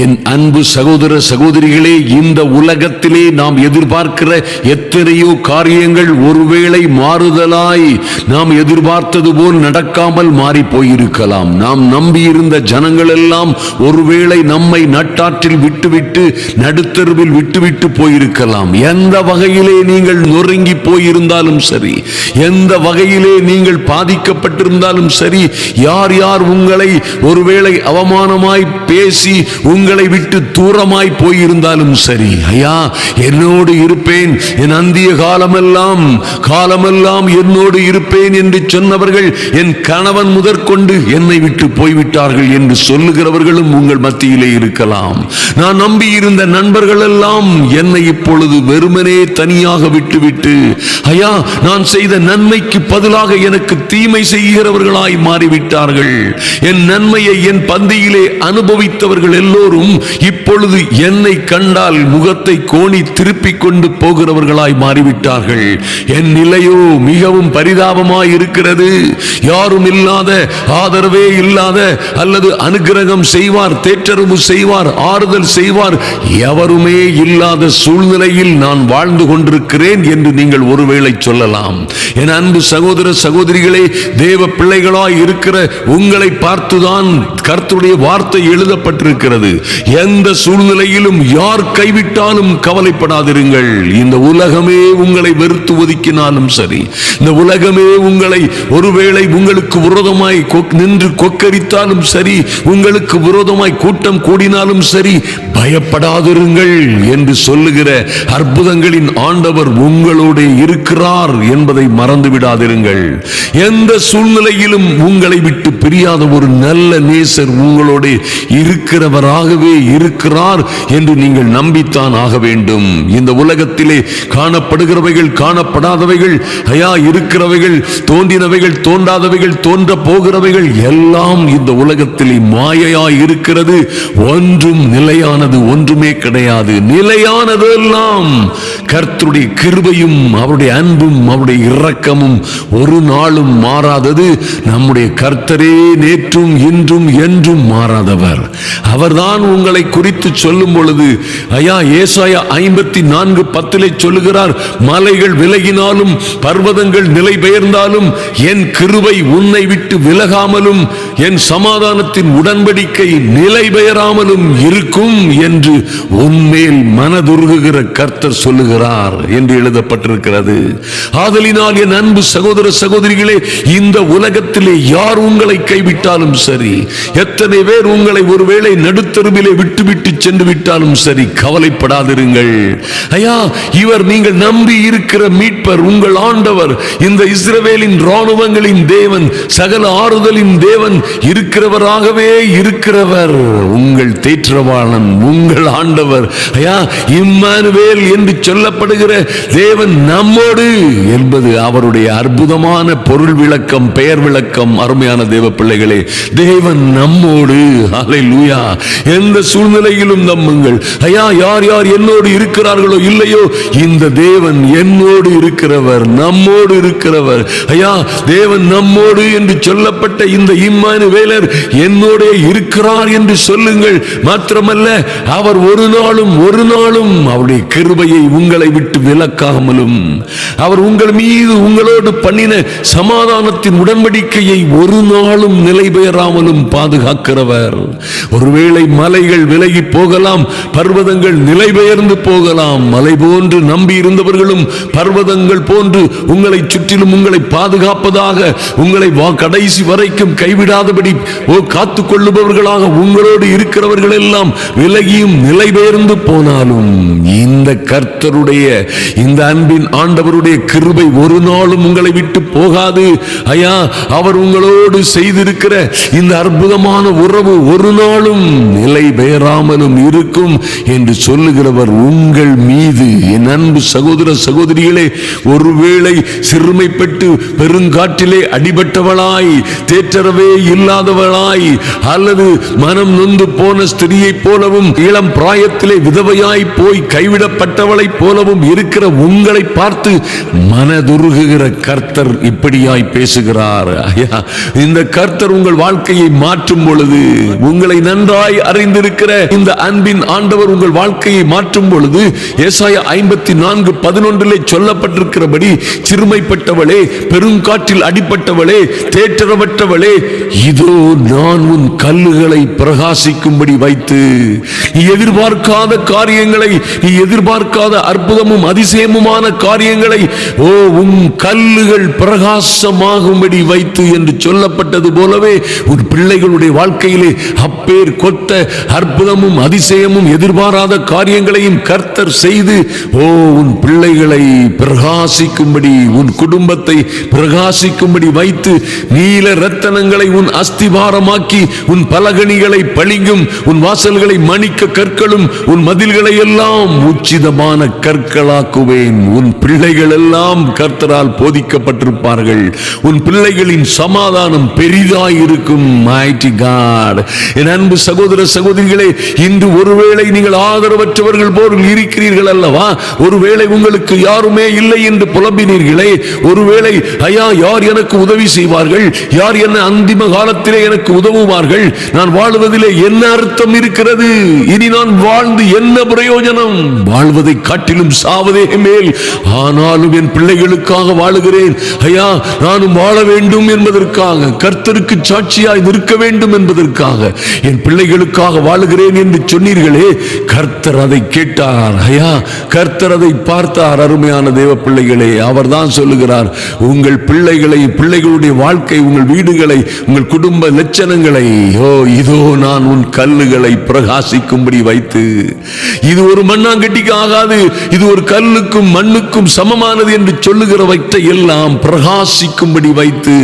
என் அன்பு சகோதர சகோதரிகளே இந்த உலகத்திலே நாம் எதிர்பார்க்கிற எத்தனையோ காரியங்கள் ஒருவேளை மாறுதலாய் நாம் எதிர்பார்த்தது போல் நடக்காமல் மாறி போயிருக்கலாம் நாம் நம்பியிருந்த ஜனங்கள் எல்லாம் ஒருவேளை நம்மை நட்டாற்றில் விட்டுவிட்டு நடுத்தருவில் விட்டுவிட்டு போயிருக்கலாம். எந்த வகையிலே நீங்கள் நொறுங்கி போயிருந்தாலும் சரி எந்த வகையிலே நீங்கள் பாதிக்கப்பட்டிருந்தாலும் சரி யார் யார் உங்களை ஒருவேளை அவமானமாய் பேசி உங்கள் உங்களை விட்டு தூரமாய் போயிருந்தாலும் சரி. ஐயா என்னோடு இருப்பேன். என் அந்திய காலமெல்லாம் காலமெல்லாம் என்னோடு இருப்பேன் என்று சொன்னவர்கள் என் கணவன் முதற்கொண்டு என்னை விட்டு போய்விட்டார்கள் என்று சொல்லுகிறவர்களும் உங்கள் மத்தியிலே இருக்கலாம். நான் நம்பியிருந்த நண்பர்கள் எல்லாம் என்னை இப்பொழுது வெறுமனே தனியாக விட்டுவிட்டு ஐயா நான் செய்த நன்மைக்கு பதிலாக எனக்கு தீமை செய்கிறவர்களாய் மாறிவிட்டார்கள். என் நன்மையை என் பந்தியிலே அனுபவித்தவர்கள் எல்லோரும் இப்பொழுது என்னை கண்டால் முகத்தை கோணி திருப்பிக் கொண்டு போகிறவர்களாய் மாறிவிட்டார்கள். என் நிலையோ மிகவும் பரிதாபமாய் இருக்கிறது. யாரும் இல்லாத ஆதரவே இல்லாத அல்லது அனுகிரகம் செய்வார் தேற்றரவு செய்வார் ஆறுதல் செய்வார் எவருமே இல்லாத சூழ்நிலையில் நான் வாழ்ந்து கொண்டிருக்கிறேன் என்று நீங்கள் ஒருவேளை சொல்லலாம். என் அன்பு சகோதர சகோதரிகளே தேவ பிள்ளைகளாய் இருக்கிற உங்களை பார்த்துதான் கர்த்துடைய வார்த்தை எழுதப்பட்டிருக்கிறது. எந்த சூழ்நிலையிலும் யார் கைவிட்டாலும் கவலைப்படாதிருங்கள். இந்த உலகமே உங்களை வெறுத்து ஒதுக்கினாலும் சரி இந்த உலகமே உங்களை ஒருவேளை உங்களுக்கு விரோதமாய் நின்று கொக்கரித்தாலும் சரி உங்களுக்கு விரோதமாய் கூட்டம் கூடினாலும் சரி பயப்படாதிருங்கள் என்று சொல்லுகிற அற்புதங்களின் ஆண்டவர் உங்களோட இருக்கிறார் என்பதை மறந்து விடாதிருங்கள் எந்த சூழ்நிலையிலும் உங்களை விட்டு பிரியாத ஒரு நல்ல நேசர் உங்களோட இருக்கிறவராக இருக்கிறவராகவே இருக்கிறார் என்று நீங்கள் நம்பித்தான் ஆக வேண்டும். இந்த உலகத்திலே காணப்படுகிறவைகள் காணப்படாதவைகள் ஐயா இருக்கிறவைகள் தோன்றினவைகள் தோன்றாதவைகள் தோன்ற போகிறவைகள் எல்லாம் இந்த உலகத்திலே மாயையாய் இருக்கிறது. ஒன்றும் நிலையானது ஒன்றுமே கிடையாது. நிலையானது எல்லாம் கர்த்தருடைய கிருபையும் அவருடைய அன்பும் அவருடைய இரக்கமும் ஒரு நாளும் மாறாதது. நம்முடைய கர்த்தரே நேற்றும் இன்றும் என்றும் மாறாதவர். அவர்தான் நான் உங்களை குறித்து சொல்லும் பொழுது ஐயா ஏசாயா ஐம்பத்தி நான்கு பத்திலே சொல்லுகிறார் மலைகள் விலகினாலும் பர்வதங்கள் நிலை பெயர்ந்தாலும் என் கிருபை உன்னை விட்டு விலகாமலும் என் சமாதானத்தின் உடன்படிக்கை நிலை பெயராமலும் இருக்கும் என்று உன்மேல் மனதுருகுகிற கர்த்தர் சொல்லுகிறார் என்று எழுதப்பட்டிருக்கிறது. ஆதலினால் என் அன்பு சகோதர சகோதரிகளே இந்த உலகத்திலே யார் உங்களை கைவிட்டாலும் சரி எத்தனை பேர் உங்களை ஒருவேளை நடுத்த நடுத்தருவிலே விட்டுவிட்டு சென்று விட்டாலும் சரி கவலைப்படாதிருங்கள். ஐயா இவர் நீங்கள் நம்பி இருக்கிற மீட்பர் உங்கள் ஆண்டவர் இந்த இஸ்ரவேலின் ராணுவங்களின் தேவன் சகல ஆறுதலின் தேவன் இருக்கிறவராகவே இருக்கிறவர். உங்கள் தேற்றவாளன் உங்கள் ஆண்டவர். ஐயா இம்மானுவேல் என்று சொல்லப்படுகிற தேவன் நம்மோடு என்பது அவருடைய அற்புதமான பொருள் விளக்கம் பெயர் விளக்கம் அருமையான தேவ பிள்ளைகளே தேவன் நம்மோடு. அலை லூயா எந்த சூழ்நிலையிலும் நம்புங்கள். ஐயா யார் யார் என்னோடு இருக்கிறார்களோ இல்லையோ இந்த தேவன் என்னோடு இருக்கிறவர் நம்மோடு இருக்கிறவர். ஐயா தேவன் நம்மோடு என்று சொல்லப்பட்ட இந்த இம்மானுவேலர் என்னோட இருக்கிறார் என்று சொல்லுங்கள். மாத்திரமல்ல அவர் ஒரு நாளும் ஒரு நாளும் அவருடைய கிருபையை உங்களை விட்டு விலக்காமலும் அவர் உங்கள் மீது உங்களோடு பண்ணின சமாதானத்தின் உடன்படிக்கையை ஒரு நாளும் நிலை பெறாமலும் பாதுகாக்கிறவர். ஒருவேளை மலைகள் விலகி போகலாம் பர்வதங்கள் நிலை பெயர்ந்து போகலாம். மலை போன்று நம்பி இருந்தவர்களும் பர்வதங்கள் போன்று உங்களை சுற்றிலும் உங்களை பாதுகாப்பதாக உங்களை வா- கடைசி வரைக்கும் கைவிடாதபடி ஓ காத்து கொள்ளுபவர்களாக உங்களோடு இருக்கிறவர்கள் எல்லாம் விலகியும் நிலை பெயர்ந்து போனாலும் இந்த கர்த்தருடைய இந்த அன்பின் ஆண்டவருடைய கிருபை ஒரு நாளும் உங்களை விட்டு போகாது. ஐயா அவர் உங்களோடு செய்திருக்கிற இந்த அற்புதமான உறவு ஒரு நாளும் நிலை நிலை பெயராமலும் இருக்கும் என்று சொல்லுகிறவர் உங்கள் மீது. என் அன்பு சகோதர சகோதரிகளே ஒருவேளை சிறுமைப்பட்டு பெருங்காற்றிலே அடிபட்டவளாய் தேற்றரவே இல்லாதவளாய் அல்லது மனம் நொந்து போன ஸ்திரியைப் போலவும் இளம் பிராயத்திலே விதவையாய் போய் கைவிடப்பட்டவளைப் போலவும் இருக்கிற உங்களை பார்த்து மனதுருகுகிற கர்த்தர் இப்படியாய் பேசுகிறார். இந்த கர்த்தர் உங்கள் வாழ்க்கையை மாற்றும் பொழுது உங்களை நன்றாய் அறி அறிந்திருக்கிற இந்த அன்பின் ஆண்டவர் உங்கள் வாழ்க்கையை மாற்றும் பொழுது ஏசாய ஐம்பத்தி நான்கு பதினொன்றிலே சொல்லப்பட்டிருக்கிறபடி சிறுமைப்பட்டவளே பெருங்காற்றில் அடிப்பட்டவளே தேற்றரவற்றவளே இதோ நான் உன் கல்லுகளை பிரகாசிக்கும்படி வைத்து நீ எதிர்பார்க்காத காரியங்களை நீ எதிர்பார்க்காத அற்புதமும் அதிசயமுமான காரியங்களை ஓ உன் கல்லுகள் பிரகாசமாகும்படி வைத்து என்று சொல்லப்பட்டது போலவே உன் பிள்ளைகளுடைய வாழ்க்கையிலே அப்பேர் கொத்த அற்புதமும் அதிசயமும் எதிர்பாராத காரியங்களையும் கர்த்தர் செய்து ஓ உன் பிள்ளைகளை பிரகாசிக்கும்படி உன் குடும்பத்தை பிரகாசிக்கும்படி வைத்து நீல ரத்தனங்களை உன் அஸ்திபாரமாக்கி உன் பலகணிகளை பளிங்கும் உன் வாசல்களை மணிக்க கற்களும் உன் மதில்களை எல்லாம் உச்சிதமான கற்களாக்குவேன். உன் பிள்ளைகள் எல்லாம் கர்த்தரால் போதிக்கப்பட்டிருப்பார்கள். உன் பிள்ளைகளின் சமாதானம் பெரிதாயிருக்கும் என் அன்பு சகோதர சகோதரிகளே இன்று ஒருவேளை நீங்கள் ஆதரவற்றவர்கள் போல் இருக்கிறீர்கள் அல்லவா? ஒருவேளை உங்களுக்கு யாருமே இல்லை என்று புலம்பினீர்களே ஒருவேளை ஐயா யார் எனக்கு உதவி செய்வார்கள்? யார் என்ன அந்திம காலத்திலே எனக்கு உதவுவார்கள்? நான் வாழ்வதிலே என்ன அர்த்தம் இருக்கிறது? இனி நான் வாழ்ந்து என்ன பிரயோஜனம்? வாழ்வதை காட்டிலும் சாவதே மேல். ஆனாலும் என் பிள்ளைகளுக்காக வாழுகிறேன். ஐயா நானும் வாழ வேண்டும் என்பதற்காக கர்த்தருக்கு சாட்சியாய் நிற்க வேண்டும் என்பதற்காக என் பிள்ளைகளுக்காக வாழுகிறேன் என்று சொன்னீர்களே. கர்த்தர் அதை கேட்டார். ஐயா கர்த்தர் அதை பார்த்தார் அருமையான தேவ பிள்ளைகளே. அவர் தான் சொல்லுகிறார் உங்கள் பிள்ளைகளை பிள்ளைகளுடைய வாழ்க்கை உங்கள் வீடுகளை உங்கள் குடும்ப லட்சணங்களை ஓ இதோ நான் உன் கல்லுகளை பிரகாசிக்கும்படி வைத்து. இது ஒரு மண்ணாங்கட்டிக்கு ஆகாது இது ஒரு கல்லுக்கும் மண்ணுக்கும் சமமானது என்று சொல்லுகிறவற்றை எல்லாம் பிரகாசிக்கும்படி வைத்து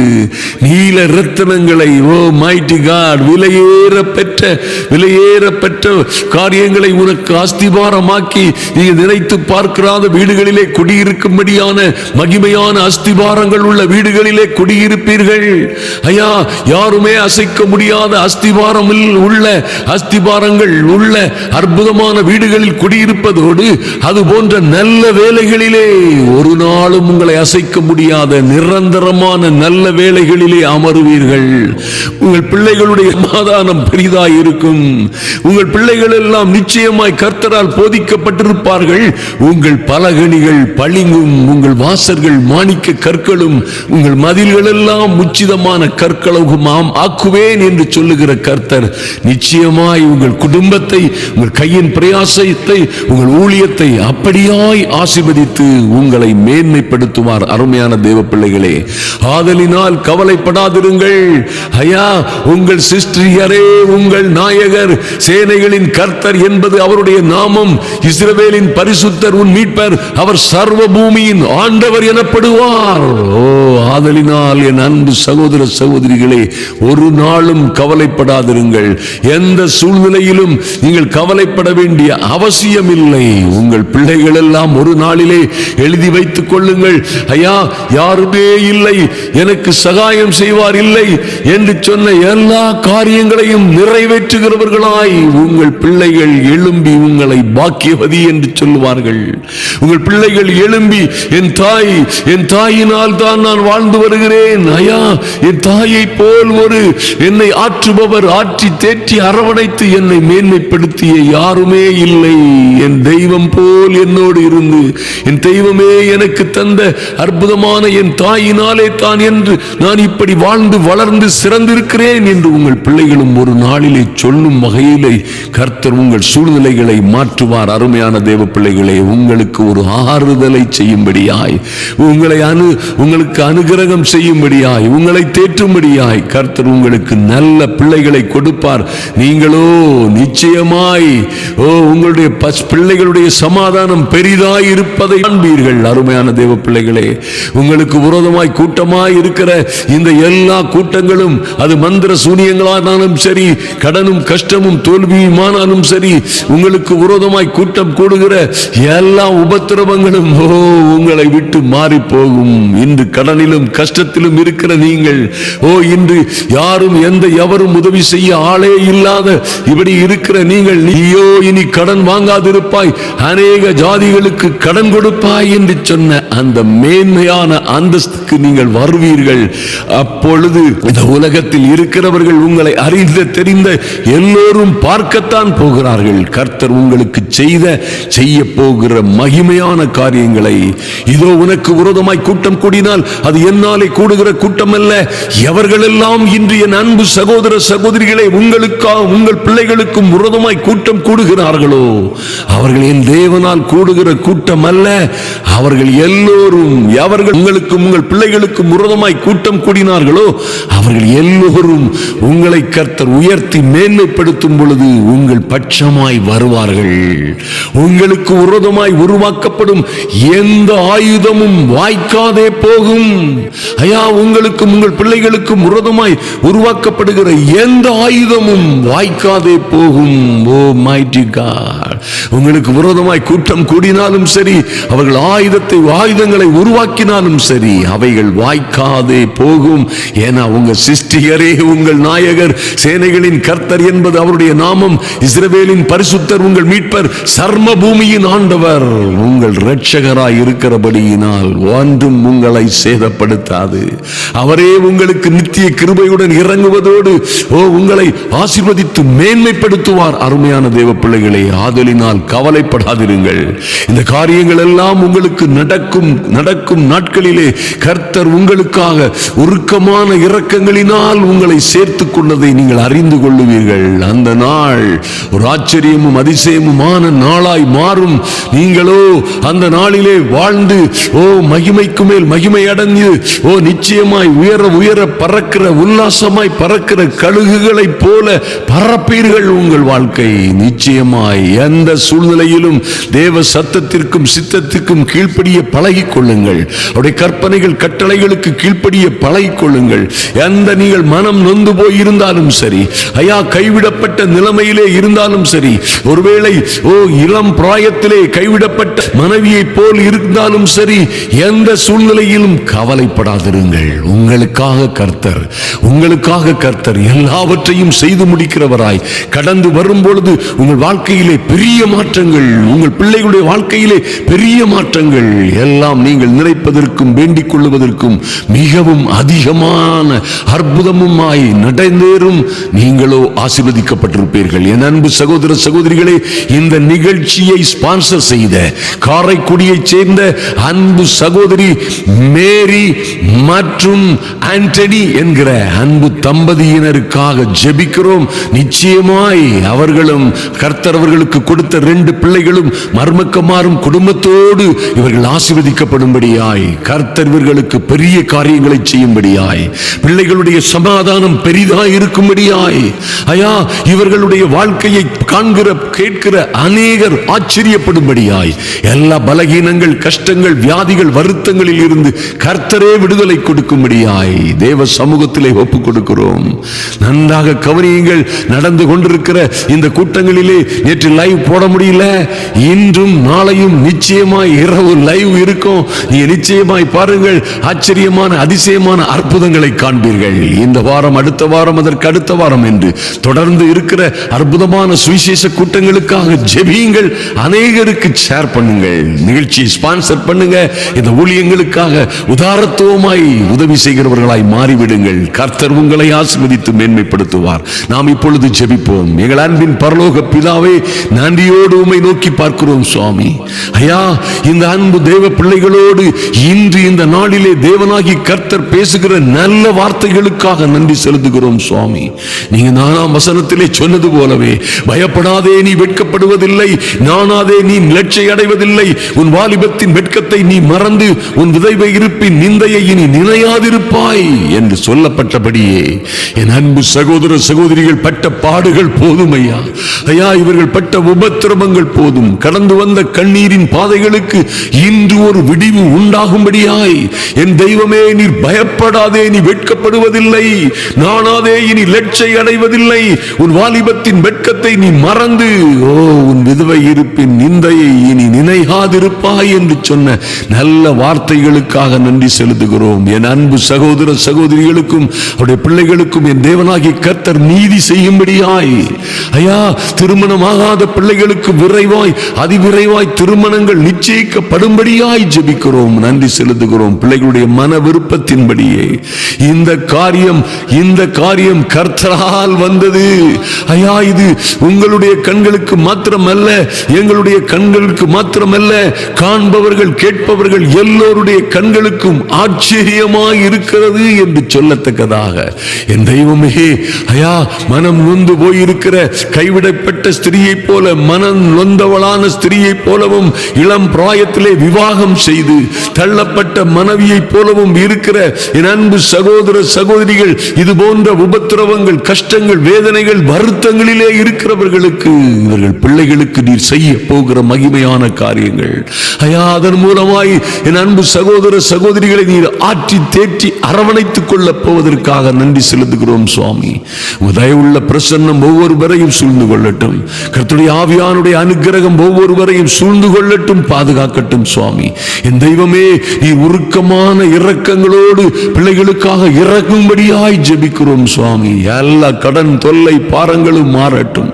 நீல ரத்தினங்களை ஓ மைட்டி காட் விலையேற பெற்ற விலையேற பெற்ற காரியங்களை உனக்கு அஸ்திபாரமாக்கி நீ நினைத்து பார்க்கிறாத வீடுகளிலே குடியிருக்கும்படியான மகிமையான அஸ்திபாரங்கள் உள்ள வீடுகளிலே குடியிருப்பீர்கள். ஐயா யாருமே அசைக்க முடியாத அஸ்திபாரம் உள்ள அஸ்திபாரங்கள் உள்ள அற்புதமான வீடுகளில் குடியிருப்பதோடு அது போன்ற நல்ல வேலைகளிலே ஒரு நாளும் உங்களை அசைக்க முடியாத நிரந்தரமான நல்ல வேலைகளிலே அமருவீர்கள். உங்கள் பிள்ளைகளுடைய சமாதானம் பெரிதாய் இருக்கும் உங்கள் பிள்ளைகள் எல்லாம் நிச்சயமாய் கர்த்தரால் போதிக்கப்பட்டிருப்பார்கள். உங்கள் பலகணிகள் பளிங்கும் உங்கள் வாசர்கள் மாணிக்க கற்களும் உங்கள் மதில்கள் எல்லாம் உச்சிதமான கற்களுமாம் ஆக்குவேன் என்று சொல்லுகிற கர்த்தர். நிச்சயமாய் உங்கள் குடும்பத்தை உங்கள் கையின் பிரயாசத்தை உங்கள் ஊழியத்தை அப்படியாய் ஆசிர்வதித்து உங்களை மேன்மைப்படுத்துவார் அருமையான தேவ பிள்ளைகளே. ஆதலினால் கவலைப்படாதிருங்கள். ஐயா உங்கள் சிஸ்டரியரே உங்கள் நாயகர் சேனைகளின் கர்த்தர் என்பது அவருடைய நாமம் இஸ்ரவேலின் பரிசுத்தர் உன் மீட்பர் அவர் சர்வ பூமியின் ஆண்டவர் எனப்படுவார். ஓ ஆதலினால் என் அன்பு சகோதர சகோதரிகளே ஒரு நாளும் கவலைப்படாதிருங்கள். எந்த சூழ்நிலையிலும் நீங்கள் கவலைப்பட வேண்டிய அவசியம் இல்லை உங்கள் பிள்ளைகள் எல்லாம் ஒரு நாளிலே எழுதி வைத்துக் கொள்ளுங்கள். ஐயா யாருமே இல்லை. எனக்கு சகாயம் செய்வார் இல்லை என்று சொன்ன எல்லா காரியங்களையும் நிறைவேற்றுகிறவர்களாய் உங்கள் பிள்ளைகள் எழும்பி உங்களை பாக்கியவதி என்று சொல்லுவார்கள். உங்கள் பிள்ளைகள் எழும்பி என் தாய் என் தாயினால் தான் நான் வாழ்ந்து வாழ்ந்து வருகிறேன். ஐயா என் தாயை போல் ஒரு என்னை ஆற்றுபவர் ஆற்றி தேற்றி அரவணைத்து என்னை மேன்மைப்படுத்திய யாருமே இல்லை. என் தெய்வம் போல் என்னோடு இருந்து என் தெய்வமே எனக்கு தந்த அற்புதமான என் தாயினாலே தான் என்று நான் இப்படி வாழ்ந்து வளர்ந்து சிறந்திருக்கிறேன் என்று உங்கள் பிள்ளைகளும் ஒரு நாளிலே சொல்லும் வகையிலே கர்த்தர் உங்கள் சூழ்நிலைகளை மாற்றுவார். அருமையான தேவ பிள்ளைகளே உங்களுக்கு ஒரு ஆறுதலை செய்யும்படியாய் உங்களை அணு உங்களுக்கு அணுக அனுகிரகம் செய்யும்படியாய் உங்களை தேற்றும்படியாய் கர்த்தர் உங்களுக்கு நல்ல பிள்ளைகளை கொடுப்பார். நீங்களோ நிச்சயமாய் ஓ உங்களுடைய பஸ் பிள்ளைகளுடைய சமாதானம் பெரிதாய் இருப்பதை காண்பீர்கள். அருமையான தேவ பிள்ளைகளே உங்களுக்கு விரோதமாய் கூட்டமாய் இருக்கிற இந்த எல்லா கூட்டங்களும் அது மந்திர சூனியங்களானாலும் சரி கடனும் கஷ்டமும் தோல்வியுமானாலும் சரி உங்களுக்கு விரோதமாய் கூட்டம் கூடுகிற எல்லா உபத்திரவங்களும் ஓ உங்களை விட்டு மாறி போகும் இன்று கடனிலும் வேதனையிலும் கஷ்டத்திலும் இருக்கிற நீங்கள் ஓ இன்று யாரும் எந்த எவரும் உதவி செய்ய ஆளே இல்லாத இப்படி இருக்கிற நீங்கள் நீயோ இனி கடன் வாங்காதிருப்பாய் அநேக ஜாதிகளுக்கு கடன் கொடுப்பாய் என்று சொன்ன அந்த மேன்மையான அந்தஸ்துக்கு நீங்கள் வருவீர்கள். அப்பொழுது இந்த உலகத்தில் இருக்கிறவர்கள் உங்களை அறிந்த தெரிந்த எல்லோரும் பார்க்கத்தான் போகிறார்கள். கர்த்தர் உங்களுக்கு செய்த செய்ய போகிற மகிமையான காரியங்களை இதோ உனக்கு விரோதமாய் கூட்டம் கூடினால் அது என்னாலே கூடுகிற கூட்டம் அல்ல எவர்களெல்லாம் இன்று என் அன்பு சகோதர சகோதரிகளை உங்களுக்காக உங்கள் பிள்ளைகளுக்கும் விரோதமாய் கூட்டம் கூடுகிறார்களோ? அவர்கள் என் தேவனால் கூடுகிற கூட்டம் அல்ல அவர்கள் எல்லோரும் அவர்கள் உங்களுக்கும் உங்கள் பிள்ளைகளுக்கும் விரோதமாய் கூட்டம் கூடினார்களோ? அவர்கள் எல்லோரும் உங்களை கர்த்தர் உயர்த்தி மேன்மைப்படுத்தும் பொழுது உங்கள் பட்சமாய் வருவார்கள். உங்களுக்கு விரோதமாய் உருவாக்கப்படும் எந்த ஆயுதமும் வாய்க்காதே போகும். ஐயா உங்களுக்கும் உங்கள் பிள்ளைகளுக்கும் விரோதமாய் உருவாக்கப்படுகிற எந்த ஆயுதமும் வாய்க்காதே போகும். O mighty God. உங்களுக்கு விரோதமாய் கூட்டம் கூடினாலும் சரி அவர்கள் ஆயுதத்தை ஆயுதங்களை உருவாக்கினாலும் சரி அவைகள் வாய்க்காதே போகும். ஏன்னா உங்க சிருஷ்டிகரே உங்கள் நாயகர் சேனைகளின் கர்த்தர் என்பது அவருடைய நாமம். இஸ்ரவேலின் பரிசுத்தர் உங்கள் மீட்பர் சர்ம பூமியின் ஆண்டவர். உங்கள் இரட்சகராய் இருக்கிறபடியினால் ஒன்றும் உங்களை சேதப்படுத்தாது. அவரே உங்களுக்கு நித்திய கிருபையுடன் இறங்குவதோடு ஓ உங்களை ஆசிர்வதித்து மேன்மைப்படுத்துவார். அருமையான தேவ பிள்ளைகளே காரியங்களினால் கவலைப்படாதிருங்கள். இந்த காரியங்கள் எல்லாம் உங்களுக்கு நடக்கும் நடக்கும் நாட்களிலே கர்த்தர் உங்களுக்காக உருக்கமான இரக்கங்களினால் உங்களை சேர்த்து கொண்டதை நீங்கள் அறிந்து கொள்ளுவீர்கள். அந்த நாள் ஒரு ஆச்சரியமும் அதிசயமுமான நாளாய் மாறும். நீங்களோ அந்த நாளிலே வாழ்ந்து ஓ மகிமைக்கு மேல் மகிமை அடைந்து ஓ நிச்சயமாய் உயர உயர பறக்கிற உல்லாசமாய் பறக்கிற கழுகுகளைப் போல பறப்பீர்கள் உங்கள் வாழ்க்கை. நிச்சயமாய் என் எந்த சூழ்நிலையிலும் தேவ சத்தத்திற்கும் சித்தத்திற்கும் கீழ்ப்படிய பழகிக் கொள்ளுங்கள் அவருடைய கற்பனைகள் கட்டளைகளுக்கு கீழ்ப்படிய பழகிக் கொள்ளுங்கள் எந்த நீங்கள் மனம் நொந்து போய் இருந்தாலும் சரி ஐயா கைவிடப்பட்ட நிலைமையிலே இருந்தாலும் சரி ஒருவேளை ஓ இளம் பிராயத்திலே கைவிடப்பட்ட மனைவியை போல் இருந்தாலும் சரி எந்த சூழ்நிலையிலும் கவலைப்படாதிருங்கள். உங்களுக்காக கர்த்தர் உங்களுக்காக கர்த்தர் எல்லாவற்றையும் செய்து முடிக்கிறவராய் கடந்து வரும் பொழுது உங்கள் வாழ்க்கையிலே பெரிய பெரிய மாற்றங்கள். உங்கள் பிள்ளைகளுடைய வாழ்க்கையிலே பெரிய மாற்றங்கள். எல்லாம் நீங்கள் நினைப்பதற்கும் வேண்டிக் கொள்ளுவதற்கும் மிகவும் அதிகமான அற்புதமுமாய் நடந்தேறும் நீங்களோ ஆசீர்வதிக்கப்பட்டிருப்பீர்கள். என் அன்பு சகோதர சகோதரிகளே இந்த நிகழ்ச்சியை ஸ்பான்சர் செய்த காரைக்குடியைச் சேர்ந்த அன்பு சகோதரி மேரி மற்றும் ஆண்டனி என்கிற அன்பு தம்பதியினருக்காக ஜெபிக்கிறோம். நிச்சயமாய் அவர்களும் கர்த்தரவர்களுக்கு கொடுத்த ரெண்டு பிள்ளைகளும் மர்மக்கமாறும் குடும்பத்தோடு இவர்கள் ஆசிர்வதிக்கப்படும்படியாய் கர்த்தர் இவர்களுக்கு பெரிய காரியங்களை செய்யும்படியாய் பிள்ளைகளுடைய சமாதானம் பெரிதாய் இருக்கும்படியாய் ஐயா இவர்களுடைய வாழ்க்கையை காண்கிற கேட்கிற அநேகர் ஆச்சரியப்படும்படியாய் எல்லா பலகீனங்கள் கஷ்டங்கள் வியாதிகள் வருத்தங்களில் இருந்து கர்த்தரே விடுதலை கொடுக்கும்படியாய் தேவ சமூகத்திலே ஒப்பு கொடுக்கிறோம். நன்றாக கவனியுங்கள் நடந்து கொண்டிருக்கிற இந்த கூட்டங்களிலே நேற்று லைவ் போட முடியல. இன்றும் நாளையும் நிச்சயமாய் இரவு லைவ் இருக்கும். நீங்க நிச்சயமாய் பாருங்கள் ஆச்சரியமான அதிசயமான அற்புதங்களை காண்பீர்கள். இந்த வாரம் அடுத்த வாரம் அதற்கு அடுத்த வாரம் என்று தொடர்ந்து இருக்கிற அற்புதமான சுவிசேஷ கூட்டங்களுக்காக ஜெபியுங்கள். அநேகருக்கு ஷேர் பண்ணுங்கள். நிகழ்ச்சியை ஸ்பான்சர் பண்ணுங்க. இந்த ஊழியங்களுக்காக உதாரத்துவமாய் உதவி செய்கிறவர்களாய் மாறிவிடுங்கள். கர்த்தர் உங்களை ஆசிர்வதித்து மேன்மைப்படுத்துவார். நாம் இப்பொழுது ஜெபிப்போம். எங்கள் அன்பின் பரலோக பிதாவே நன்றியோடு உமை நோக்கி பார்க்கிறோம் சுவாமி. ஐயா இந்த அன்பு தேவ பிள்ளைகளோடு இன்று இந்த நாளிலே தேவனாகி கர்த்தர் பேசுகிற நல்ல வார்த்தைகளுக்காக நன்றி செலுத்துகிறோம் சுவாமி. நீங்க நானாம் வசனத்திலே சொன்னது போலவே பயப்படாதே நீ வெட்கப்படுவதில்லை. நானாதே நீ லட்சை அடைவதில்லை. உன் வாலிபத்தின் வெட்கத்தை நீ மறந்து உன் விதைவை இருப்பின் நிந்தையை இனி நினையாதிருப்பாய் என்று சொல்லப்பட்டபடியே என் அன்பு சகோதர சகோதரிகள் பட்ட பாடுகள் போதும் ஐயா. ஐயா இவர்கள் பட்ட உபத்திரவங்கள் போதும். கடந்து வந்த கண்ணீரின் பாதைகளுக்கு இன்று ஒரு விடிவு உண்டாகும்படியாய். என் தெய்வமே நீர் பயப்படாதே நீ வெட்கப்படுவதில்லை. நானாதே இனி லட்சை அடைவதில்லை. உன் வாலிபத்தின் வெட்கத்தை நீ மறந்து. ஓ உன் விதவை இருப்பின் நிந்தையை இனி நினைகாதிருப்பாய் என்று சொன்ன நல்ல வார்த்தைகளுக்காக நன்றி செலுத்துகிறோம். என் அன்பு சகோதர சகோதரிகளுக்கும் அவருடைய பிள்ளைகளுக்கும் என் தேவனாகி கர்த்தர் நீதி செய்யும்படியாய். ஐயா திருமணமாகாத பிள்ளை பிள்ளைகளுக்கு விரைவாய் அதிவிரைவாய் திருமணங்கள் நிச்சயிக்கப்படும்படியாய் ஜெபிக்கிறோம். நன்றி செலுத்துகிறோம். பிள்ளைகளுடைய மன விருப்பத்தின்படியே. இந்த காரியம் இந்த காரியம் கர்த்தரால் வந்தது. ஐயா இது உங்களுடைய கண்களுக்கு மாத்திரமல்ல எங்களுடைய கண்களுக்கு மாத்திரமல்ல காண்பவர்கள் கேட்பவர்கள் எல்லோருடைய கண்களுக்கும் ஆச்சரியமாய் இருக்கிறது என்று சொல்லத்தக்கதாக. என் தெய்வமே ஐயா மனம் நொந்து போயிருக்கிற கைவிடப்பட்ட ஸ்திரியைப் போல மனம் நொந்தவளான ஸ்திரியைப் போலவும் இளம் பிராயத்திலே விவாகம் செய்து தள்ளப்பட்ட மனைவியைப் போலவும் இருக்கிற என் அன்பு சகோதர சகோதரிகள் இது போன்ற உபத்திரவங்கள் கஷ்டங்கள் வேதனைகள் வருத்தங்களிலே இருக்கிறவர்களுக்கு இவர்கள் பிள்ளைகளுக்கு நீர் செய்ய போகிற மகிமையான காரியங்கள். ஐயா அதன் மூலமாய் என் அன்பு சகோதர சகோதரிகளை நீர் ஆற்றி தேற்றி அரவணைத்துக் கொள்ளப் போவதற்காக நன்றி செலுத்துகிறோம் சுவாமி. உதயவுள்ள தயவுள்ள பிரசன்னம் ஒவ்வொருவரையும் சூழ்ந்து கொள்ளட்டும். கர்த்தருடைய ஆவியானுடைய அனுகிரகம் ஒவ்வொருவரையும் சூழ்ந்து கொள்ளட்டும் பாதுகாக்கட்டும் சுவாமி. என் தெய்வமே நீ உருக்கமான இரக்கங்களோடு பிள்ளைகளுக்காக இறக்கும்படியாய் ஜெபிக்கிறோம் சுவாமி. எல்லா கடன் தொல்லை பாரங்களும் மாறட்டும்.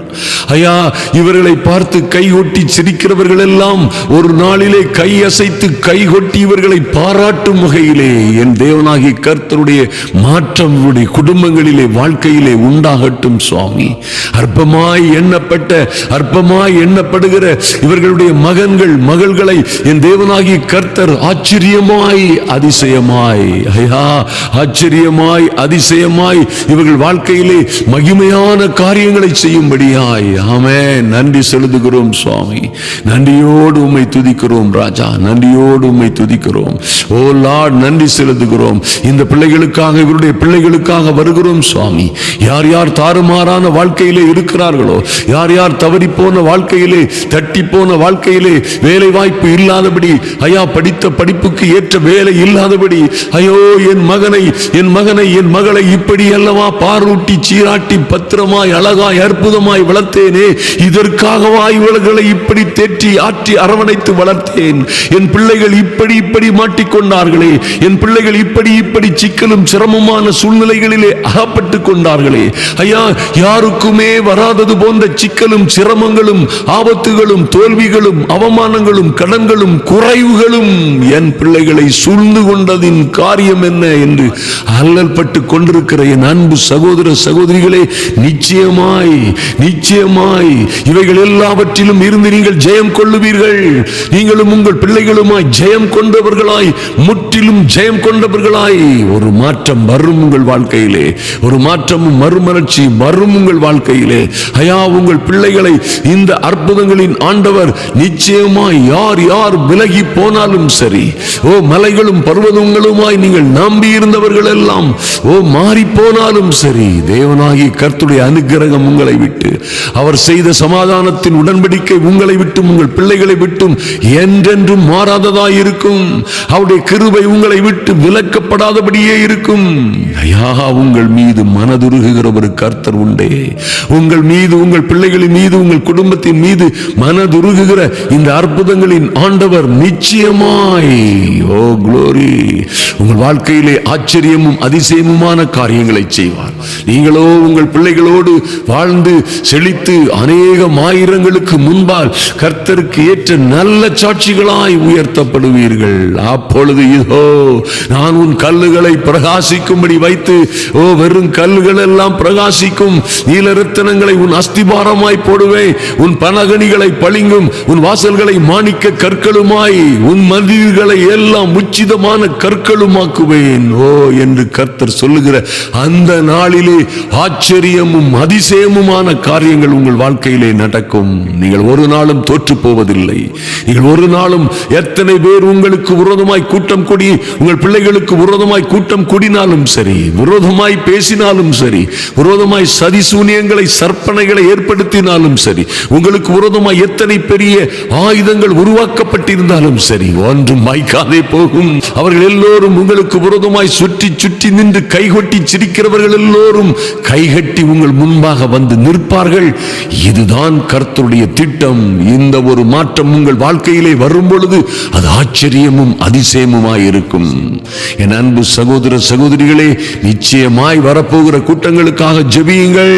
ஐயா இவர்களை பார்த்து கை ஒட்டி சிரிக்கிறவர்கள் எல்லாம் ஒரு நாளிலே கை அசைத்து கை கொட்டி இவர்களை பாராட்டும் வகையிலே என் தேவனாகி கர்த்தருடைய மாற்றம் இவருடைய குடும்பங்களிலே வாழ்க்கையிலே உண்டாகட்டும் சுவாமி. அற்பமாய் எண்ணப்பட்ட அற்பமாய் எண்ணப்படுகிற இவர்களுடைய மகன்கள் மகள்களை என் தேவனாகி கர்த்தர் ஆச்சரியமாய் அதிசயமாய் ஐயா ஆச்சரியமாய் அதிசயமாய் இவர்கள் வாழ்க்கையிலே மகிமையான காரியங்களை செய்யும்படியாய். ஆமே நன்றி செலுத்துகிறோம் சுவாமி. நன்றியோடு உண்மை துதிக்கிறோம் ராஜா. நன்றியோடு உண்மை துதிக்கிறோம். ஓ லார்ட் நன்றி செலுத்துகிறோம். இந்த பிள்ளைகளுக்காக இவருடைய பிள்ளைகளுக்காக வருகிறோம் சுவாமி. யார் யார் தாறுமாறான வாழ்க்கையிலே இருக்கிறார்களோ யார் யார் தவறி போன போன வாழ்க்கையிலே தட்டி போன வாழ்க்கையிலே வேலை வாய்ப்பு இல்லாதபடி ஐயா படித்த படிப்புக்கு ஏற்ற வேலை இல்லாதபடி ஐயோ என் மகனை என் மகனை என் மகளை இப்படி அல்லவா பாரூட்டி சீராட்டி பத்திரமாய் அழகாய் அற்புதமாய் வளர்த்தேனே? இதற்காகவா இவர்களை இப்படி தேற்றி ஆற்றி அரவணைத்து வளர்த்தேன்? என் பிள்ளைகள் இப்படி இப்படி மாட்டிக்கொண்டார்களே. என் பிள்ளைகள் இப்படி இப்படி சிக்கலும் சிரமமான சூழ்நிலைகளிலே அகப்பட்டு கொண்டார்களே. ஐயா யாருக்குமே வராதது போன்ற சிக்கலும் சிரமங்கள் துன்பங்களும் ஆபத்துகளும் தோல்விகளும் அவமானங்களும் கடன்களும் குறைவுகளும் என் பிள்ளைகளை சூழ்ந்து கொண்டதின் காரியம் என்ன என்று அல்லல் பட்டு கொண்டிருக்கிற என் அன்பு சகோதர சகோதரிகளே நிச்சயமாய் நிச்சயமாய் இவைகள் எல்லாவற்றிலும் இருந்து நீங்கள் ஜெயம் கொள்ளுவீர்கள். நீங்களும் உங்கள் பிள்ளைகளுமாய் ஜெயம் கொண்டவர்களாய் முற்றிலும் ஜெயம் கொண்டவர்களாய் ஒரு மாற்றம் வரும் உங்கள் வாழ்க்கையிலே ஒரு மாற்றமும் மறுமலர்ச்சி வரும் உங்கள் வாழ்க்கையிலே. ஐயா உங்கள் பிள்ளைகளை இந்த அற்புதங்களின் ஆண்டவர் நிச்சயமாய் யார் யார் விலகி போனாலும் சரி ஓ மலைகளும் பர்வதங்களுமாய் நீங்கள் நம்பி இருந்தவர்கள் எல்லாம் ஓ மாறி போனாலும் சரி தேவனாகி கர்த்துடைய அனுகிரகம் உங்களை விட்டு அவர் செய்த சமாதானத்தின் உடன்படிக்கை உங்களை விட்டும் உங்கள் பிள்ளைகளை விட்டும் என்றென்றும் மாறாததாய் இருக்கும். அவருடைய கிருபை உங்களை விட்டு விலக்கப்படாதபடியே இருக்கும். ஐயா உங்கள் மீது மனதுருகுகிற ஒரு கர்த்தர் உண்டே. உங்கள் மீது உங்கள் பிள்ளைகளின் மீது உங்கள் குடும்பத்தின் மீது மனதுருகுகிற இந்த அற்புதங்களின் ஆண்டவர் நிச்சயமாய் ஓ குளோரி உங்கள் வாழ்க்கையிலே ஆச்சரியமும் அதிசயமுமான காரியங்களை செய்வார். நீங்களோ உங்கள் பிள்ளைகளோடு வாழ்ந்து செழித்து அநேகம் ஆயிரங்களுக்கு முன்பால் கர்த்தருக்கு ஏற்ற நல்ல சாட்சிகளாய் உயர்த்தப்படுவீர்கள். அப்பொழுது இதோ நான் உன் கல்லுகளை பிரகாசிக்கும்படி வைத்து ஓ வெறும் கல்லுகள் எல்லாம் பிரகாசிக்கும் நீல ரத்தனங்களை உன் அஸ்திபாரமாய் போடுவேன். உன் பனகணிகளை பளிங்கும் உன் வாசல்களை மாணிக்க கற்களுமாய் உன் மதில்களை எல்லாம் உச்சிதமான கற்களுமாக்குவேன். ஓ என்று கர்த்தர் சொல்லுகிற அந்த நாளிலே ஆச்சரியமும் அதிசயமுமான காரியங்கள் உங்கள் வாழ்க்கையிலே நடக்கும். நீங்கள் ஒரு நாளும் தோற்று போவதில்லை. நீங்கள் ஒரு நாளும் எத்தனை பேர் உங்களுக்கு விரோதமாய் கூட்டம் கொடி உங்கள் பிள்ளைகளுக்கு விரோதமாய் கூட்டம் கூடினாலும் சரி விரோதமாய் பேசினாலும் சரி விரோதமாய் சதி சூனியங்களை சற்பனைகளை ஏற்படுத்தினாலும் சரி உங்களுக்கு விரோதமாய் எத்தனை பெரிய ஆயுதங்கள் உருவாக்கப்பட்டிருந்தாலும் சரி ஒன்றும் மாய்க்காதே போகும். அவர்கள் எல்லோரும் உங்களுக்கு விரோதமாய் சுற்றி சுற்றி நின்று கைகொட்டி சிரிக்கிறவர்கள் எல்லோரும் கைகட்டி உங்கள் முன்பாக வந்து நிற்பார்கள். இதுதான் கர்த்தருடைய திட்டம். இந்த ஒரு மாற்றம் உங்கள் வாழ்க்கையிலே வரும் பொழுது அது ஆச்சரியமும் அதிசயமுமாய் இருக்கும். என் அன்பு சகோதர சகோதரிகளே நிச்சயமாய் வரப்போகிற கூட்டங்களுக்காக ஜெபியுங்கள்.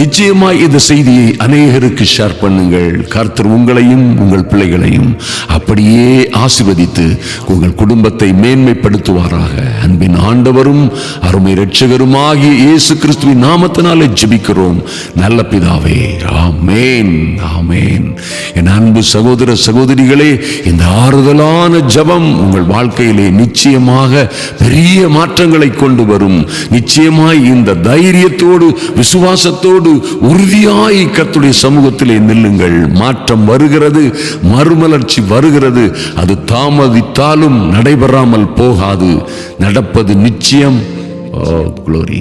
நிச்சயமாய் இந்த செய்தியை அநேகருக்கு ஷேர் பண்ணுங்கள். கர்த்தர் உங்களையும் உங்கள் பிள்ளைகளையும் அப்படியே ஆசிர்வதித்து உங்கள் குடும்பத்தை மேன்மைப்படுத்துவாராக. அன்பின் ஆண்டவரும் அருமை இரட்சகருமாகிய இயேசு கிறிஸ்துவின் நாமத்தினாலே ஜெபிக்கிறோம். நல்ல பிதாவே ஆமேன் ஆமேன். என் அன்பு சகோதர சகோதரிகளே இந்த ஆறுதலான ஜபம் உங்கள் வாழ்க்கையிலே நிச்சயமாக பெரிய மாற்றங்களை கொண்டு வரும். நிச்சயமாய் இந்த தைரியத்தோடு விசுவாசத்தோடு உறுதியாய் கத்துடைய சமூக சமூகத்திலே நில்லுங்கள். மாற்றம் வருகிறது மறுமலர்ச்சி வருகிறது. அது தாமதித்தாலும் நடைபெறாமல் போகாது. நடப்பது நிச்சயம். குளோரி